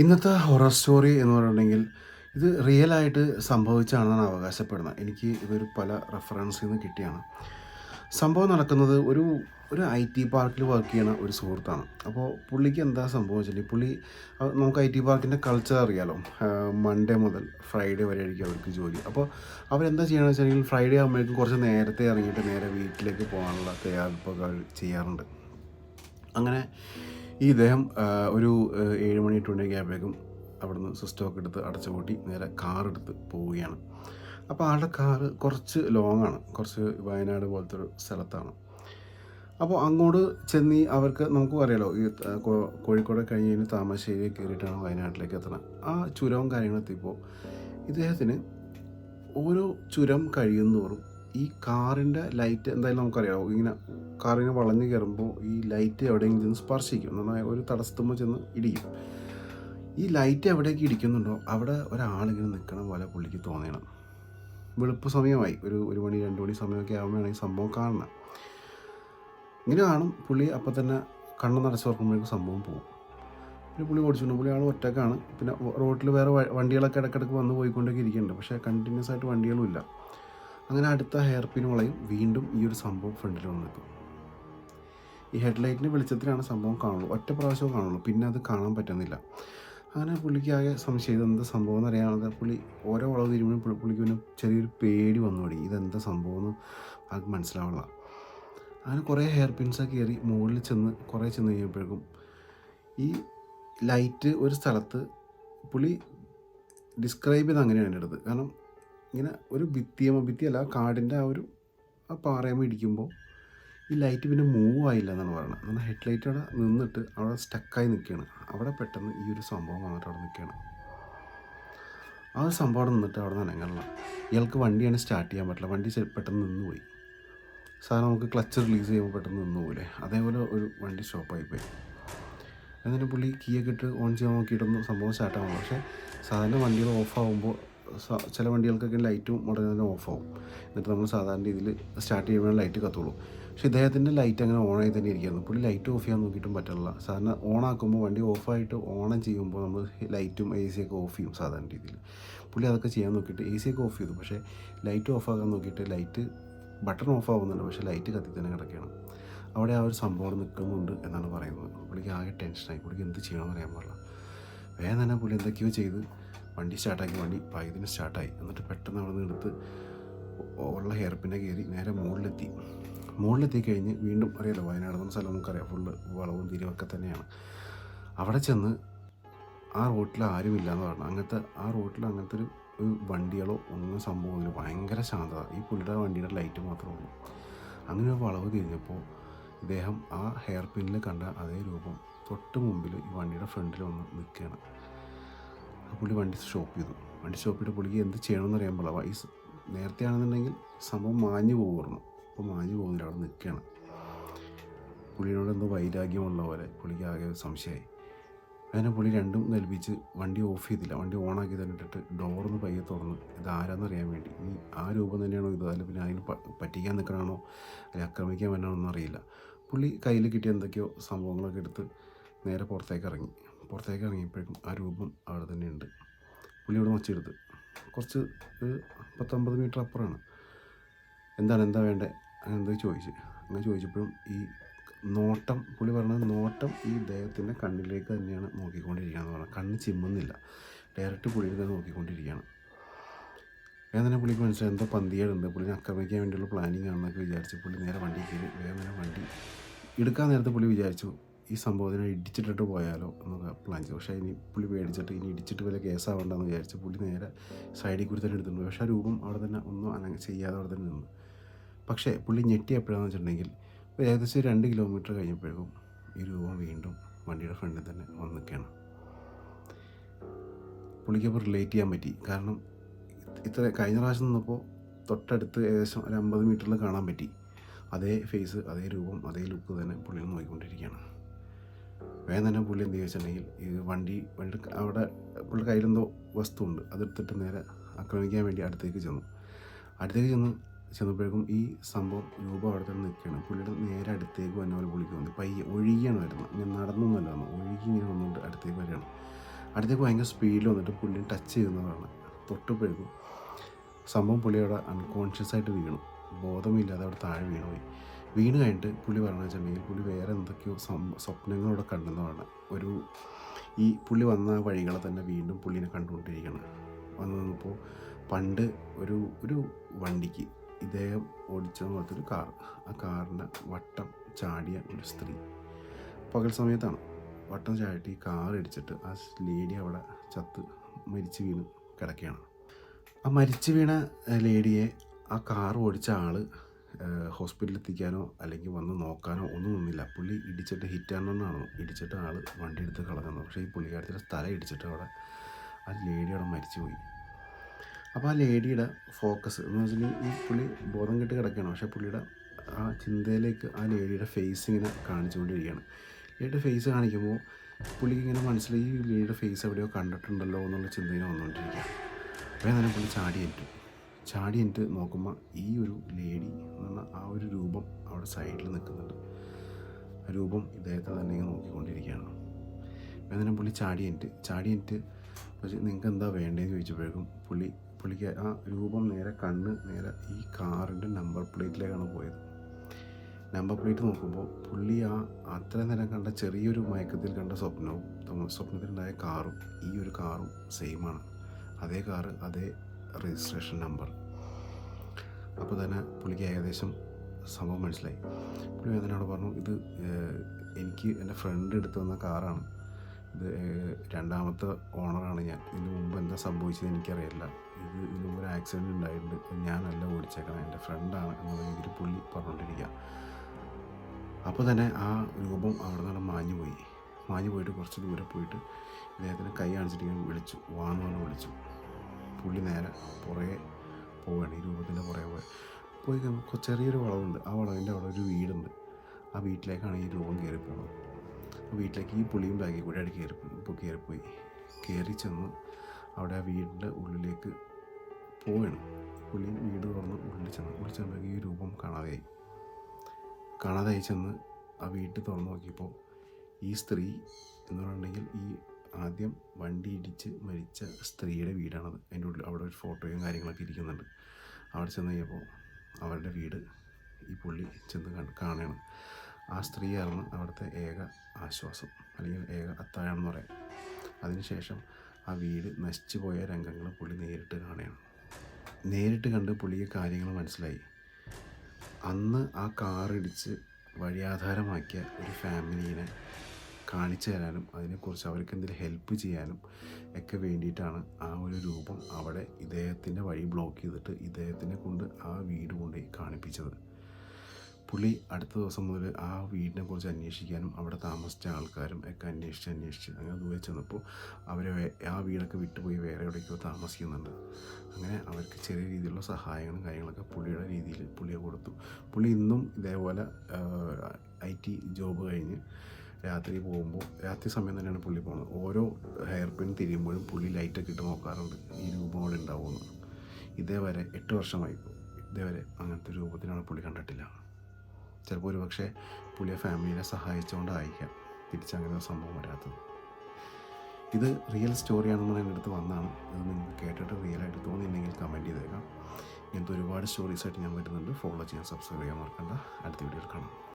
ഇന്നത്തെ horror story എന്ന് പറഞ്ഞിട്ടുണ്ടെങ്കിൽ ഇത് റിയൽ ആയിട്ട് സംഭവിച്ചാണെന്നാണ് അവകാശപ്പെടുന്നത്. എനിക്ക് ഇതൊരു പല റെഫറൻസിൽ നിന്ന് കിട്ടിയാണ്. സംഭവം നടക്കുന്നത് ഒരു ഒരു ഐ ടി പാർക്കിൽ വർക്ക് ചെയ്യുന്ന ഒരു സുഹൃത്താണ്. അപ്പോൾ പുള്ളിക്ക് എന്താ സംഭവം വെച്ചിട്ടുണ്ടെങ്കിൽ പുള്ളി നമുക്ക് ഐ ടി പാർക്കിന്റെ കൾച്ചർ അറിയാലോ. മൺഡേ മുതൽ ഫ്രൈഡേ വരെ ആയിരിക്കും അവർക്ക് ജോലി. അപ്പോൾ അവരെന്താ ചെയ്യണമെന്ന് വെച്ചിട്ടുണ്ടെങ്കിൽ ഫ്രൈഡേ ആകുമ്പോഴേക്കും കുറച്ച് നേരത്തെ ഇറങ്ങിയിട്ട് നേരെ വീട്ടിലേക്ക് പോകാനുള്ള തയ്യാറെടുപ്പൊക്കെ ചെയ്യാറുണ്ട്. അങ്ങനെ ഈ ഇദ്ദേഹം ഒരു ഏഴ് മണി എട്ട് മണിയൊക്കെ ആയപ്പോഴേക്കും അവിടുന്ന് സിസ്റ്റമൊക്കെ എടുത്ത് അടച്ചു പൂട്ടി നേരെ കാർ എടുത്ത് പോവുകയാണ്. അപ്പോൾ ആളുടെ കാറ് കുറച്ച് ലോങ് ആണ്. കുറച്ച് വയനാട് പോലത്തെ ഒരു സ്ഥലത്താണ്. അപ്പോൾ അങ്ങോട്ട് ചെന്ന് അവർക്ക് നമുക്ക് അറിയാലോ ഈ കോഴിക്കോട് കഴിഞ്ഞ് കഴിഞ്ഞ് താമരശ്ശേരി കയറിയിട്ടാണ് വയനാട്ടിലേക്ക് എത്തണം ആ ചുരവും കാര്യങ്ങളെത്തിയപ്പോൾ ഇദ്ദേഹത്തിന് ഓരോ ചുരം കഴിയുന്നതോറും ഈ കാറിന്റെ ലൈറ്റ് എന്തായാലും നമുക്കറിയാം ഇങ്ങനെ കാറിങ്ങനെ വളഞ്ഞു കയറുമ്പോൾ ഈ ലൈറ്റ് എവിടെയെങ്കിലും സ്പർശിക്കും. നന്നായി ഒരു തടസ്സത്തുമ്പോൾ ചെന്ന് ഇടിക്കും ഈ ലൈറ്റ് എവിടേക്ക് ഇടിക്കുന്നുണ്ടോ അവിടെ ഒരാളിങ്ങനെ നിൽക്കണ പോലെ പുള്ളിക്ക് തോന്നണം. വെളുപ്പ് സമയമായി. ഒരു ഒരു മണി രണ്ട് മണി സമയമൊക്കെ ആകുമ്പോഴാണ് ഈ സംഭവം കാണണം ഇങ്ങനെ കാണും പുള്ളി അപ്പം തന്നെ കണ്ണ് നടച്ചു തുറക്കുമ്പോഴേക്കും സംഭവം പോകും. പിന്നെ പുള്ളി ഓടിച്ചുകൊണ്ട് പുള്ളി ആൾ ഒറ്റക്കാണ്. പിന്നെ റോട്ടിൽ വേറെ വണ്ടികളൊക്കെ ഇടയ്ക്കിടയ്ക്ക് വന്ന് പോയിക്കൊണ്ടൊക്കെ ഇരിക്കുന്നുണ്ട്. പക്ഷേ കണ്ടിന്യൂസ് ആയിട്ട് വണ്ടികളും ഇല്ല അങ്ങനെ അടുത്ത ഹെയർ പിൻ വളയും വീണ്ടും ഈ ഒരു സംഭവം ഫ്രണ്ടിൽ വന്ന് നിൽക്കും ഈ ഹെഡ്ലൈറ്റിന്റെ വെളിച്ചത്തിലാണ് സംഭവം കാണുള്ളൂ. ഒറ്റ പ്രാവശ്യവും കാണുള്ളൂ. പിന്നെ അത് കാണാൻ പറ്റുന്നില്ല. അങ്ങനെ പുള്ളിക്ക് ആകെ സംശയം. എന്താ സംഭവം എന്ന് അറിയാതെ പുള്ളി ഓരോ വളവ് തിരുമ്പോഴും പുള്ളിക്ക് പിന്നെ ചെറിയൊരു പേടി വന്നു തുടങ്ങി ഇതെന്താ സംഭവം എന്ന് ആൾക്ക് മനസ്സിലാവുള്ള അങ്ങനെ കുറേ ഹെയർ പിൻസൊക്കെ കയറി മുകളിൽ ചെന്ന് കുറേ ചെന്ന് കഴിഞ്ഞപ്പോഴേക്കും ഈ ലൈറ്റ് ഒരു സ്ഥലത്ത് പുള്ളി ഡിസ്ക്രൈബ് ചെയ്ത് അങ്ങനെയാണ് എന്റെ അടുത്ത് കാരണം ഇങ്ങനെ ഒരു ഭിത്തിയമ ഭിത്തിയല്ല കാടിന്റെ ആ ഒരു ആ പാറയമ്മ ഇടിക്കുമ്പോൾ ഈ ലൈറ്റ് പിന്നെ മൂവ് ആയില്ല എന്നാണ് പറയുന്നത് എന്നാൽ ഹെഡ് ലൈറ്റ് അവിടെ നിന്നിട്ട് അവിടെ സ്റ്റക്കായി നിൽക്കുകയാണ് അവിടെ പെട്ടെന്ന് ഈ ഒരു സംഭവം വന്നിട്ട് അവിടെ നിൽക്കുകയാണ് ആ ഒരു സംഭവം അവിടെ നിന്നിട്ട് അവിടെ നനങ്ങളില്ല ഇയാൾക്ക് വണ്ടിയാണ് സ്റ്റാർട്ട് ചെയ്യാൻ പറ്റില്ല. വണ്ടി പെട്ടെന്ന് നിന്ന് പോയി. സാധനം നമുക്ക് ക്ലച്ച് റിലീസ് ചെയ്യുമ്പോൾ പെട്ടെന്ന് നിന്ന് പോകില്ലേ അതേപോലെ ഒരു വണ്ടി സ്റ്റോപ്പായി പോയി. എന്നിട്ട് പുള്ളി കീയൊക്കെ ഇട്ട് ഓൺ ചെയ്യാൻ നോക്കിയിട്ടൊന്നും സംഭവം സ്റ്റാർട്ട് പക്ഷേ സാധാരണ വണ്ടികൾ ഓഫ് ആകുമ്പോൾ ചില വണ്ടികൾക്കൊക്കെ ലൈറ്റും ഉടനെ തന്നെ ഓഫ് ആവും എന്നിട്ട് നമ്മൾ സാധാരണ രീതിയിൽ സ്റ്റാർട്ട് ചെയ്യുമ്പോൾ ലൈറ്റ് കത്തുള്ളൂ പക്ഷേ ഇദ്ദേഹത്തിന്റെ ലൈറ്റ് അങ്ങനെ ഓണായി തന്നെ ഇരിക്കുന്നു പുള്ളി ലൈറ്റ് ഓഫ് ചെയ്യാൻ നോക്കിയിട്ടും പറ്റില്ല സാധാരണ ഓണാക്കുമ്പോൾ വണ്ടി ഓഫായിട്ട് ഓൺ ചെയ്യുമ്പോൾ നമ്മൾ ലൈറ്റും എ സി ഒക്കെ ഓഫ് ചെയ്യും സാധാരണ രീതിയിൽ. പുള്ളി അതൊക്കെ ചെയ്യാൻ നോക്കിയിട്ട് എ സി ഒക്കെ ഓഫ് ചെയ്തു. പക്ഷേ ലൈറ്റ് ഓഫ് ആക്കാൻ നോക്കിയിട്ട് ലൈറ്റ് ബട്ടൺ ഓഫ് ആവുന്നുണ്ട്. പക്ഷേ ലൈറ്റ് കത്തി തന്നെ കിടക്കുകയാണ്. അവിടെ ആ ഒരു സംഭവം നിൽക്കുന്നുണ്ട് എന്നാണ് പറയുന്നത്. പുള്ളിക്ക് ആകെ ടെൻഷനായി. പുള്ളിക്ക് എന്ത് ചെയ്യണമെന്ന് അറിയാൻ പാടില്ല. തന്നെ പുള്ളി എന്തൊക്കെയോ ചെയ്ത് വണ്ടി സ്റ്റാർട്ടാക്കി വണ്ടി പൈതിന് സ്റ്റാർട്ടായി. എന്നിട്ട് പെട്ടെന്ന് അവിടെ നിന്ന് എടുത്ത് ഉള്ള ഹെയർ പിന്നെ കയറി നേരെ മുകളിലെത്തി മുകളിലെത്തി കഴിഞ്ഞ് വീണ്ടും അറിയാലോ വയനാട് എന്ന സ്ഥലം നമുക്കറിയാം. ഫുള്ള് വളവും തിരിവൊക്കെ തന്നെയാണ്. അവിടെ ചെന്ന് ആ റോട്ടിൽ ആരുമില്ല എന്ന് പറഞ്ഞു. അങ്ങനത്തെ ആ റോട്ടിൽ അങ്ങനത്തെ ഒരു ഒരു വണ്ടികളോ ഒന്നും സംഭവമില്ല ഭയങ്കര ശാന്തത. ഈ പുള്ളിയുടെ വണ്ടിയുടെ ലൈറ്റ് മാത്രമേ ഉള്ളൂ. അങ്ങനെ ഒരു വളവ് തിരിഞ്ഞപ്പോൾ ഇദ്ദേഹം ആ ഹെയർ പിന്നിൽ കണ്ട അതേ രൂപം തൊട്ട് മുമ്പിൽ ഈ വണ്ടിയുടെ ഫ്രണ്ടിൽ ഒന്ന് നിൽക്കുകയാണ് പുള്ളി വണ്ടി സ്റ്റോപ്പ് ചെയ്തു. വണ്ടി സ്റ്റോപ്പ് ചെയ്തിട്ട് പുള്ളിക്ക് എന്ത് ചെയ്യണമെന്ന് അറിയാൻ പാടില്ല. ഈ നേരത്തെ ആണെന്നുണ്ടെങ്കിൽ സംഭവം മാഞ്ഞു പോകുമായിരുന്നു. അപ്പോൾ മാഞ്ഞു പോകുന്നില്ല. അവിടെ നിൽക്കുകയാണ്. പുള്ളിയോട് എന്തോ വൈരാഗ്യമുള്ള പോലെ പുള്ളിക്ക് ആകെ സംശയമായി. അങ്ങനെ പുള്ളി രണ്ടും നൽപിച്ച് വണ്ടി ഓഫ് ചെയ്തില്ല. വണ്ടി ഓണാക്കി തന്നെ ഇട്ടിട്ട് ഡോറൊന്ന് പയ്യെ തുറന്ന്. ഇത് ആരാന്ന് അറിയാൻ വേണ്ടി. ഇനി ആ രൂപം തന്നെയാണോ ഇത്? അല്ല പിന്നെ അതിന് പറ്റിക്കാൻ നിൽക്കണമാണോ അല്ലെങ്കിൽ ആക്രമിക്കാൻ ഒന്നും അറിയില്ല പുള്ളി കയ്യിൽ കിട്ടിയ എന്തൊക്കെയോ സംഭവങ്ങളൊക്കെ എടുത്ത് നേരെ പുറത്തേക്ക് ഇറങ്ങി. പുറത്തേക്ക് ഇറങ്ങിയപ്പോഴേക്കും ആ രൂപം അവിടെ തന്നെ ഉണ്ട്. പുള്ളി വച്ചെടുത്ത് കുറച്ച് ഒരു പത്തൊമ്പത് മീറ്റർ അപ്പുറമാണ്. എന്താണ് എന്താ വേണ്ടത് അങ്ങനെ എന്തോ ചോദിച്ച്. അങ്ങനെ ചോദിച്ചപ്പോഴും ഈ നോട്ടം പുള്ളി പറഞ്ഞത് നോട്ടം ഈ ദേഹത്തിന്റെ കണ്ണിലേക്ക് തന്നെയാണ് നോക്കിക്കൊണ്ടിരിക്കുകയെന്ന് പറഞ്ഞത് കണ്ണ് ചിമ്മുന്നില്ല. ഡയറക്റ്റ് പുള്ളിയിൽ തന്നെ നോക്കിക്കൊണ്ടിരിക്കുകയാണ്. വേഗം തന്നെ പുള്ളിക്ക് മനസ്സിലായി. എന്തോ പന്തികളുണ്ട് പുള്ളിനെ ആക്രമിക്കാൻ വേണ്ടിയുള്ള പ്ലാനിങ് ആണെന്നൊക്കെ വിചാരിച്ച് പുള്ളി നേരെ വണ്ടി കയറി വേഗം തന്നെ വണ്ടി എടുക്കാൻ നേരത്തെ പുള്ളി വിചാരിച്ചു. ഈ സംഭവത്തിനെ ഇടിച്ചിട്ടിട്ട് പോയാലോ എന്നൊക്കെ പ്ലാൻ ചെയ്തു. പക്ഷേ ഇനി പുള്ളി പേടിച്ചിട്ട് ഇനി ഇടിച്ചിട്ട് വല്ല കേസാവണ്ടെന്ന് വിചാരിച്ച് പുള്ളി നേരെ സൈഡിൽ കൂടി തന്നെ എടുത്തിട്ടുണ്ട്. പക്ഷേ ആ രൂപം അവിടെ തന്നെ ഒന്നും അനങ്ങ ചെയ്യാതെ അവിടെ തന്നെ നിന്നു. പക്ഷേ പുള്ളി ഞെട്ടി എപ്പോഴാണെന്ന് വെച്ചിട്ടുണ്ടെങ്കിൽ ഏകദേശം രണ്ട് കിലോമീറ്റർ കഴിഞ്ഞപ്പോഴേക്കും ഈ രൂപം വീണ്ടും വണ്ടിയുടെ ഫ്രണ്ടിൽ തന്നെ വന്ന് നിൽക്കുകയാണ്. പുള്ളിക്കപ്പോൾ റിലേറ്റ് ചെയ്യാൻ പറ്റി. കാരണം ഇത്ര കഴിഞ്ഞ പ്രാവശ്യം നിന്നപ്പോൾ തൊട്ടടുത്ത് ഏകദേശം ഒരു അമ്പത് മീറ്ററിൽ കാണാൻ പറ്റി. അതേ ഫേസ് അതേ രൂപം അതേ ലുക്ക് തന്നെ പുള്ളിയിൽ നോക്കിക്കൊണ്ടിരിക്കുകയാണ്. വേഗം തന്നെ പുള്ളി എന്ത് ചോദിച്ചിട്ടുണ്ടെങ്കിൽ ഈ വണ്ടി വണ്ടി അവിടെ പുള്ളി കയ്യിലെന്തോ വസ്തുണ്ട് അതെടുത്തിട്ട് നേരെ ആക്രമിക്കാൻ വേണ്ടി അടുത്തേക്ക് ചെന്നു. അടുത്തേക്ക് ചെന്ന് ചെന്നപ്പോഴേക്കും ഈ സംഭവം രൂപം അവിടെ തന്നെ നിൽക്കുകയാണ്. പുള്ളിയുടെ നേരെ അടുത്തേക്ക് വന്ന പോലെ പുള്ളിക്ക് വന്നു പയ്യെ ഒഴുകിയാണ് വരുന്നത് ഞാൻ നടന്നൊന്നുമല്ല വന്നു ഒഴുകി ഇങ്ങനെ വന്നുകൊണ്ട് അടുത്തേക്ക് വരികയാണ്. അടുത്തേക്ക് ഭയങ്കര സ്പീഡിൽ വന്നിട്ട് പുള്ളിയും ടച്ച് ചെയ്യുന്നതാണ്. തൊട്ടപ്പോഴേക്കും സംഭവം പുള്ളി അവിടെ അൺകോൺഷ്യസ് ആയിട്ട് വീണു. ബോധമില്ലാതെ അവിടെ താഴെ വീണു പോയി വീണ് കഴിഞ്ഞിട്ട് പുള്ളി പറഞ്ഞു വെച്ചിട്ടുണ്ടെങ്കിൽ പുള്ളി വേറെ എന്തൊക്കെയോ സ്വപ്നങ്ങളോടെ കണ്ടെന്നാണ് ഒരു ഈ പുള്ളി വന്ന വഴികളെ തന്നെ വീണ്ടും പുള്ളിനെ കണ്ടുകൊണ്ടിരിക്കണം വന്നു നിന്നപ്പോൾ പണ്ട് ഒരു ഒരു വണ്ടിക്ക് ഇദ്ദേഹം ഓടിച്ച പോലത്തൊരു കാർ ആ കാറിന്റെ വട്ടം ചാടിയ ഒരു സ്ത്രീ. പകൽ സമയത്താണ് വട്ടം ചാടി കാർ ഇടിച്ചിട്ട് ആ ലേഡി അവിടെ ചത്ത് മരിച്ചു വീണ് കിടക്കുകയാണ്. ആ മരിച്ചു വീണ ലേഡിയെ ആ കാർ ഓടിച്ച ആൾ ഹോസ്പിറ്റലിൽ എത്തിക്കാനോ അല്ലെങ്കിൽ വന്ന് നോക്കാനോ ഒന്നും നിന്നില്ല. പുള്ളി ഇടിച്ചിട്ട് ഹിറ്റാണെന്നാണോ ഇടിച്ചിട്ട് ആൾ വണ്ടി എടുത്ത് കളഞ്ഞത് പക്ഷേ ഈ പുള്ളിക്കാരത്തിന്റെ സ്ഥലം ഇടിച്ചിട്ട് അവിടെ ആ ലേഡി അവിടെ മരിച്ചു പോയി അപ്പോൾ ആ ലേഡിയുടെ ഫോക്കസ് എന്ന് വെച്ചിട്ടുണ്ടെങ്കിൽ ഈ പുള്ളി ബോധം കെട്ട് കിടക്കുകയാണ്. പക്ഷേ പുള്ളിയുടെ ആ ചിന്തയിലേക്ക് ആ ലേഡിയുടെ ഫേസ് ഇങ്ങനെ കാണിച്ചുകൊണ്ടിരിക്കുകയാണ്. ലേഡിയുടെ ഫേസ് കാണിക്കുമ്പോൾ പുള്ളിക്ക് ഇങ്ങനെ മനസ്സിലായി ഈ ലേഡിയുടെ ഫേസ് എവിടെയോ കണ്ടിട്ടുണ്ടല്ലോ എന്നുള്ള ചിന്തയിൽ വന്നുകൊണ്ടിരിക്കുക അപ്പോൾ തന്നെ പുള്ളി ചാടി ഏറ്റു ചാടി എന്നിട്ട് നോക്കുമ്പോൾ ഈ ഒരു ലേഡി എന്ന് പറഞ്ഞാൽ ആ ഒരു രൂപം അവിടെ സൈഡിൽ നിൽക്കുന്നുണ്ട്. ആ രൂപം ഇദ്ദേഹത്തെ തന്നെ ഇങ്ങനെ നോക്കിക്കൊണ്ടിരിക്കുകയാണ്. വേദന പുള്ളി ചാടി എന്നിട്ട് ചാടി എന്നിട്ട് പക്ഷേ നിങ്ങൾക്ക് എന്താ വേണ്ടതെന്ന് ചോദിച്ചപ്പോഴേക്കും പുള്ളി പുള്ളിക്ക് ആ രൂപം നേരെ കണ്ണ് നേരെ ഈ കാറിന്റെ നമ്പർ പ്ലേറ്റിലേക്കാണ് പോയത്. നമ്പർ പ്ലേറ്റ് നോക്കുമ്പോൾ പുള്ളി ആ അത്ര നേരം കണ്ട ചെറിയൊരു മയക്കത്തിൽ കണ്ട സ്വപ്നവും സ്വപ്നത്തിലുണ്ടായ കാറും ഈ ഒരു കാറും സെയിമാണ് അതേ കാറ് അതേ രജിസ്ട്രേഷൻ നമ്പർ. അപ്പോൾ തന്നെ പുള്ളിക്ക് ഏകദേശം സംഭവം മനസ്സിലായി. പുള്ളി അതിനോട് പറഞ്ഞു ഇത് എനിക്ക് എന്റെ ഫ്രണ്ട് എടുത്തു വന്ന കാറാണ്. ഇത് രണ്ടാമത്തെ ഓണറാണ് ഞാൻ. ഇതിന് മുമ്പ് എന്താ സംഭവിച്ചത് എനിക്കറിയില്ല. ഇത് ഇതിന് മുമ്പ് ഒരു ആക്സിഡന്റ് ഉണ്ടായിട്ടുണ്ട്. ഞാനല്ല ഓടിച്ചേക്കണം. എന്റെ ഫ്രണ്ടാണ് എന്നുള്ള രീതിയിൽ പുള്ളി പറഞ്ഞുകൊണ്ടിരിക്കുക. അപ്പോൾ തന്നെ ആ രൂപം അവിടെ നിന്ന് മാഞ്ഞു പോയി. മാഞ്ഞു പോയിട്ട് കുറച്ച് ദൂരെ പോയിട്ട് ഇദ്ദേഹത്തിന് കൈ കാണിച്ചിട്ട് വിളിച്ചു. പറഞ്ഞ് വിളിച്ചു. പുള്ളി നേരെ പുറകെ പോവുകയാണ്. ഈ രൂപത്തിന്റെ പുറകെ പോയി പോയി കഴിയുമ്പോൾ ചെറിയൊരു വളവുണ്ട്. ആ വളവിന്റെ അവിടെ ഒരു വീടുണ്ട്. ആ വീട്ടിലേക്കാണ് ഈ രൂപം കയറി പോകുന്നത് ആ വീട്ടിലേക്ക് ഈ പുളിയും ബാഗിൽ കൂടെ അവിടെ കയറി ഇപ്പോൾ കയറിപ്പോയി കയറി ചെന്ന് അവിടെ ആ വീടിന്റെ ഉള്ളിലേക്ക് പോവുകയാണ്. പുള്ളി വീട് തുറന്ന് ഉള്ളിൽ ചെന്ന് ഉള്ളിൽ ചെന്നപ്പോൾ ഈ രൂപം കാണാതെയായി കാണാതെയായി ചെന്ന് ആ വീട്ടിൽ തുറന്ന് നോക്കിയപ്പോൾ ഈ സ്ത്രീ എന്ന് പറഞ്ഞിട്ടുണ്ടെങ്കിൽ ഈ ആദ്യം വണ്ടി ഇടിച്ച് മരിച്ച സ്ത്രീയുടെ വീടാണത് അതിന്റെ ഉള്ളിൽ അവിടെ ഒരു ഫോട്ടോയും കാര്യങ്ങളൊക്കെ ഇരിക്കുന്നുണ്ട്. അവിടെ ചെന്ന് കഴിഞ്ഞപ്പോൾ അവരുടെ വീട് ഈ പുള്ളി ചെന്ന് കാണുകയാണ്. ആ സ്ത്രീയായിരുന്നു അവിടുത്തെ ഏക ആശ്വാസം അല്ലെങ്കിൽ ഏക അത്താഴമെന്ന് പറയാം. അതിനുശേഷം ആ വീട് നശിച്ചു പോയ രംഗങ്ങൾ പുള്ളി നേരിട്ട് കാണുകയാണ്. നേരിട്ട് കണ്ട് പുള്ളിക്ക് കാര്യങ്ങൾ മനസ്സിലായി. അന്ന് ആ കാറിടിച്ച് വഴിയാധാരമാക്കിയ ഒരു ഫാമിലീനെ കാണിച്ചു തരാനും അതിനെക്കുറിച്ച് അവർക്ക് എന്തെങ്കിലും ഹെൽപ്പ് ചെയ്യാനും ഒക്കെ വേണ്ടിയിട്ടാണ് ആ ഒരു രൂപം അവിടെ ഇദ്ദേഹത്തിന്റെ വഴി ബ്ലോക്ക് ചെയ്തിട്ട് ഇദ്ദേഹത്തിനെ കൊണ്ട് ആ വീട് കൊണ്ടുപോയി കാണിപ്പിച്ചത്. പുള്ളി അടുത്ത ദിവസം മുതൽ ആ വീടിനെ കുറിച്ച് അന്വേഷിക്കാനും അവിടെ താമസിച്ച ആൾക്കാരും ഒക്കെ അന്വേഷിച്ച് അന്വേഷിച്ച് അങ്ങനെ ദൂരെ ചെന്നപ്പോൾ അവരെ ആ വീടൊക്കെ വിട്ടുപോയി വേറെ എവിടേക്കോ താമസിക്കുന്നുണ്ട്. അങ്ങനെ അവർക്ക് ചെറിയ രീതിയിലുള്ള സഹായങ്ങളും കാര്യങ്ങളൊക്കെ പുള്ളിയുടെ രീതിയിൽ പുള്ളിയെ കൊടുത്തു. പുള്ളി ഇന്നും ഇതേപോലെ ഐ ടി ജോബ് കഴിഞ്ഞ് രാത്രി പോകുമ്പോൾ രാത്രി സമയം തന്നെയാണ് പുള്ളി പോകുന്നത്. ഓരോ ഹെയർ പിൻ തിരിയുമ്പോഴും പുള്ളി ലൈറ്റൊക്കെ ഇട്ട് നോക്കാറുണ്ട്. ഈ രൂപം അവിടെ ഉണ്ടാവുമെന്ന്. ഇതേവരെ എട്ട് വർഷമായി. ഇതേവരെ അങ്ങനത്തെ രൂപത്തിലാണ് പുള്ളി കണ്ടിട്ടില്ല. ചിലപ്പോൾ ഒരു പക്ഷേ പുള്ളിയെ ഫാമിലിനെ സഹായിച്ചുകൊണ്ടായിരിക്കാം തിരിച്ചങ്ങനെ ഒരു സംഭവം വരാത്തത്. ഇത് റിയൽ സ്റ്റോറിയാണെന്ന് എന്റെ അടുത്ത് വന്നാണ്. ഇത് നിങ്ങൾക്ക് കേട്ടിട്ട് റിയലായിട്ട് തോന്നിയിട്ടുണ്ടെങ്കിൽ കമന്റ് ചെയ്തേക്കാം. ഇങ്ങനത്തെ ഒരുപാട് സ്റ്റോറീസായിട്ട് ഞാൻ വരുന്നുണ്ട്. ഫോളോ ചെയ്യാൻ സബ്സ്ക്രൈബ് ചെയ്യാൻ മറക്കണ്ട. അടുത്ത വീഡിയോയിൽ കാണാം.